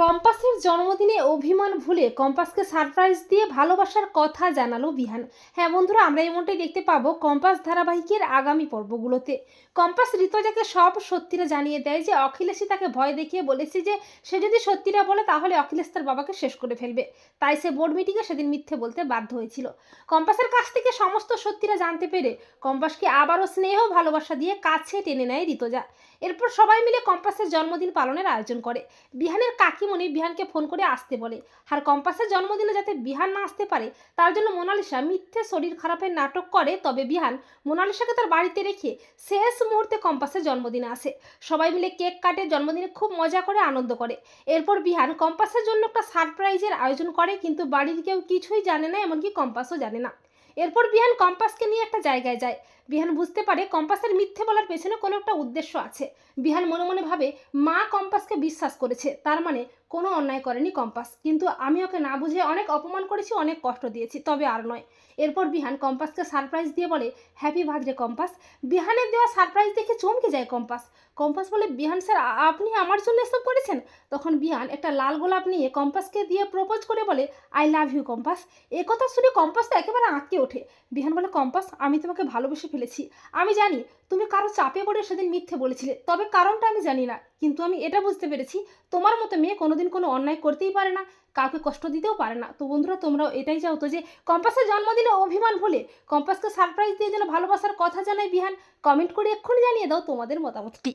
কম্পাসের জন্মদিনে অভিমান ভুলে কম্পাসকে সারপ্রাইজ দিয়ে ভালোবাসার কথা জানালো বিহান। হ্যাঁ বন্ধুরা, আমরা এমনটাই দেখতে পাবো কম্পাস ধারাবাহিকের আগামী পর্বগুলোতে। কম্পাস ঋতজাকে সব সত্যিটা জানিয়ে দেয় যে অখিলেশই তাকে ভয় দেখিয়ে বলেছে যে, সে যদি সত্যিটা বলে তাহলে অখিলেশ তার বাবাকে শেষ করে ফেলবে। তাই সে বোর্ড মিটিংয়ে সেদিন মিথ্যে বলতে বাধ্য হয়েছিল। কম্পাসের কাছ থেকে সমস্ত সত্যিটা জানতে পেরে কম্পাসকে আবারও স্নেহ, ভালোবাসা দিয়ে কাছে টেনে নেয় ঋতজা। এরপর সবাই মিলে কম্পাসের জন্মদিন পালনের আয়োজন করে। বিহানের কাকিমণি বিহানকে ফোন করে আসতে বলে। আর কম্পাসের জন্মদিনে যাতে বিহান না আসতে পারে, তার জন্য মোনালিসা মিথ্যে শরীর খারাপের নাটক করে। তবে বিহান মোনালিসাকে তার বাড়িতে রেখে শেষ মুহূর্তে কম্পাসের জন্মদিনে আসে। সবাই মিলে কেক কাটে, জন্মদিনে খুব মজা করে, আনন্দ করে। এরপর বিহান কম্পাসের জন্য একটা সারপ্রাইজের আয়োজন করে, কিন্তু বাড়ির কেউ কিছুই জানে না, এমনকি কম্পাসও জানে না। এরপর বিহান কম্পাসকে নিয়ে একটা জায়গায় যায়। বিহান বুঝতে পারে কম্পাসের মিথ্যে বলার পেছনে কোনো একটা উদ্দেশ্য আছে। বিহান মনে মনে ভাবে, মা কম্পাসকে বিশ্বাস করেছে, তার মানে কোনো অন্যায় করেনি কম্পাস। কিন্তু আমি ওকে না বুঝে অনেক অপমান করেছি, অনেক কষ্ট দিয়েছি, তবে আর নয়। এরপর বিহান কম্পাসকে সারপ্রাইজ দিয়ে বলে হ্যাপি বার্থডে কম্পাস। বিহানের দেওয়া সারপ্রাইজ দেখে চমকে যায় কম্পাস। কম্পাস বলে, বিহান স্যার আপনি আমার জন্য এসব করেছেন? তখন বিহান একটা লাল গোলাপ নিয়ে কম্পাসকে দিয়ে প্রপোজ করে বলে আই লাভ ইউ কম্পাস। এ কথা শুনে কম্পাস তো একেবারে আঁতকে ওঠে। বিহান বলে, কম্পাস, আমি তোমাকে ভালোবেসে ফেলেছি। আমি জানি তুমি কারও চাপে পড়ে সেদিন মিথ্যে বলেছিলে, তবে কারণটা আমি জানি না। কিন্তু আমি এটা বুঝতে পেরেছি, তোমার মতো মেয়ে কোনোদিন কোনো অন্যায় করতেই পারে না, কাউকে কষ্ট দিতেও পারে না। তো বন্ধুরা, তোমরাও এটাই চাও তো যে কম্পাসের জন্মদিনে অভিমান ভুলে কম্পাসকে সারপ্রাইজ দিয়ে যেন ভালোবাসার কথা জানায় বিহান কমেন্ট করে এক্ষুনি জানিয়ে দাও তোমাদের মতামতটি।